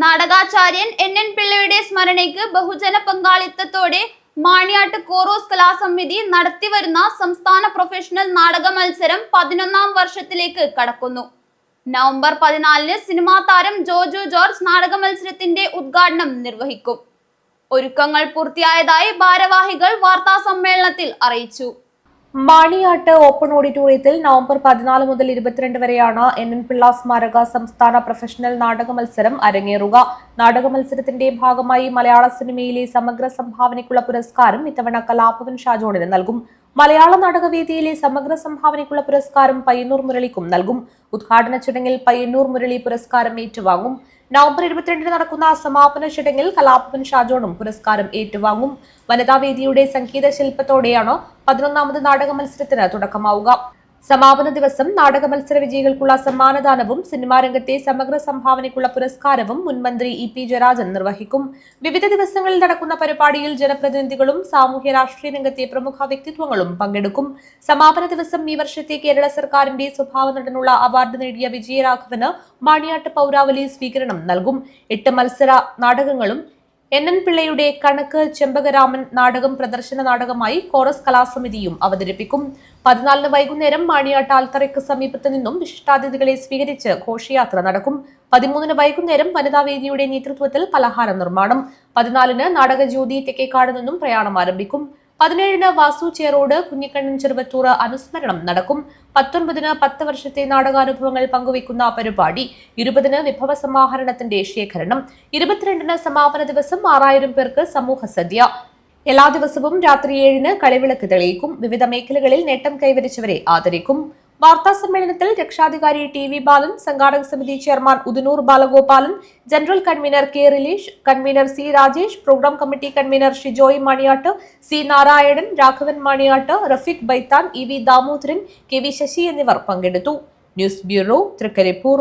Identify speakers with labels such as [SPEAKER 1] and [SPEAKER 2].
[SPEAKER 1] നാടകാചാര്യൻ N N പിള്ളയുടെ സ്മരണയ്ക്ക് ബഹുജന പങ്കാളിത്തത്തോടെ മാണിയാട്ട് കോറോസ് കലാസമിതി നടത്തിവരുന്ന സംസ്ഥാന പ്രൊഫഷണൽ നാടക മത്സരം പതിനൊന്നാം വർഷത്തിലേക്ക് കടക്കുന്നു. നവംബർ പതിനാലിന് സിനിമാ താരം ജോജു ജോർജ് നാടക മത്സരത്തിന്റെ ഉദ്ഘാടനം നിർവഹിക്കും. ഒരുക്കങ്ങൾ പൂർത്തിയായതായി ഭാരവാഹികൾ വാർത്താ സമ്മേളനത്തിൽ അറിയിച്ചു.
[SPEAKER 2] മാണിയാട്ട് ഓപ്പൺ ഓഡിറ്റോറിയത്തിൽ നവംബർ പതിനാല് മുതൽ ഇരുപത്തിരണ്ട് വരെയാണ് എൻ എൻ പിള്ള സ്മാരക സംസ്ഥാന പ്രൊഫഷണൽ നാടക മത്സരം അരങ്ങേറുക. നാടക മത്സരത്തിന്റെ ഭാഗമായി മലയാള സിനിമയിലെ സമഗ്ര സംഭാവനയ്ക്കുള്ള പുരസ്കാരം ഇത്തവണ കലാഭവൻ ഷാജോണിന് നൽകും. മലയാള നാടകവേദിയിലെ സമഗ്ര സംഭാവനയ്ക്കുള്ള പുരസ്കാരം പയ്യന്നൂർ മുരളിക്കും നൽകും. ഉദ്ഘാടന ചടങ്ങിൽ പയ്യന്നൂർ മുരളി പുരസ്കാരം ഏറ്റുവാങ്ങും. നവംബർ ഇരുപത്തിരണ്ടിന് നടക്കുന്ന സമാപന ചടങ്ങിൽ കലാഭവൻ ഷാജോണും പുരസ്കാരം ഏറ്റുവാങ്ങും. വനിതാവേദിയുടെ സംഗീത ശില്പത്തോടെയാണ് പതിനൊന്നാമത് നാടക മത്സരത്തിന് തുടക്കമാവുക. സമാപന ദിവസം നാടക മത്സര വിജയികൾക്കുള്ള സമ്മാനദാനവും സിനിമാ രംഗത്തെ സമഗ്ര സംഭാവനയ്ക്കുള്ള പുരസ്കാരവും മുൻമന്ത്രി ഇ പി ജയരാജൻ നിർവഹിക്കും. വിവിധ ദിവസങ്ങളിൽ നടക്കുന്ന പരിപാടിയിൽ ജനപ്രതിനിധികളും സാമൂഹ്യ രാഷ്ട്രീയ രംഗത്തെ പ്രമുഖ വ്യക്തിത്വങ്ങളും പങ്കെടുക്കും. സമാപന ദിവസം ഈ വർഷത്തെ കേരള സർക്കാരിന്റെ സ്വഭാവ നടനുള്ള അവാർഡ് നേടിയ വിജയരാഘവന് മാണിയാട്ട് പൗരാവലി സ്വീകരണം നൽകും. എട്ട് മത്സര നാടകങ്ങളും എൻ എൻ പിള്ളയുടെ കണക്ക് ചെമ്പകരാമൻ നാടകം പ്രദർശന നാടകമായി കോറസ് കലാസമിതിയും അവതരിപ്പിക്കും. പതിനാലിന് വൈകുന്നേരം മാണിയാട്ട് ആൽത്തറയ്ക്ക് സമീപത്ത് നിന്നും വിശിഷ്ടാതിഥികളെ സ്വീകരിച്ച് ഘോഷയാത്ര നടക്കും. പതിമൂന്നിന് വൈകുന്നേരം വനിതാവേദിയുടെ നേതൃത്വത്തിൽ പലഹാര നിർമ്മാണം. പതിനാലിന് നാടകജ്യോതി തെക്കേക്കാട് നിന്നും പ്രയാണം ആരംഭിക്കും. പതിനേഴിന് വാസു ചേറോട് കുഞ്ഞിക്കണ്ണൻ ചെറുവത്തൂർ അനുസ്മരണം നടക്കും. പത്തൊൻപതിന് പത്ത് വർഷത്തെ നാടകാനുഭവങ്ങൾ പങ്കുവയ്ക്കുന്ന പരിപാടി. ഇരുപതിന് വിഭവ സമാഹരണത്തിന്റെ ശേഖരണം. ഇരുപത്തിരണ്ടിന് സമാപന ദിവസം ആറായിരം പേർക്ക് സമൂഹ സദ്യ. എല്ലാ ദിവസവും രാത്രി ഏഴിന് കളിവിളക്ക് തെളിയിക്കും. വിവിധ മേഖലകളിൽ നേട്ടം കൈവരിച്ചവരെ ആദരിക്കും. വാർത്താ സമ്മേളനത്തിൽ രക്ഷാധികാരി ടി വി ബാലൻ സംഘാടക സമിതി chairman Udinur Balagopalan general convener K Releesh convener C Rajesh programme committee convener Shijoy Maniyat C Narayanan Raghavan Maniyat Rafeeq Baithan E V Damodaran K V Sasi എന്നിവർ പങ്കെടുത്തു. News bureau Trikaripur.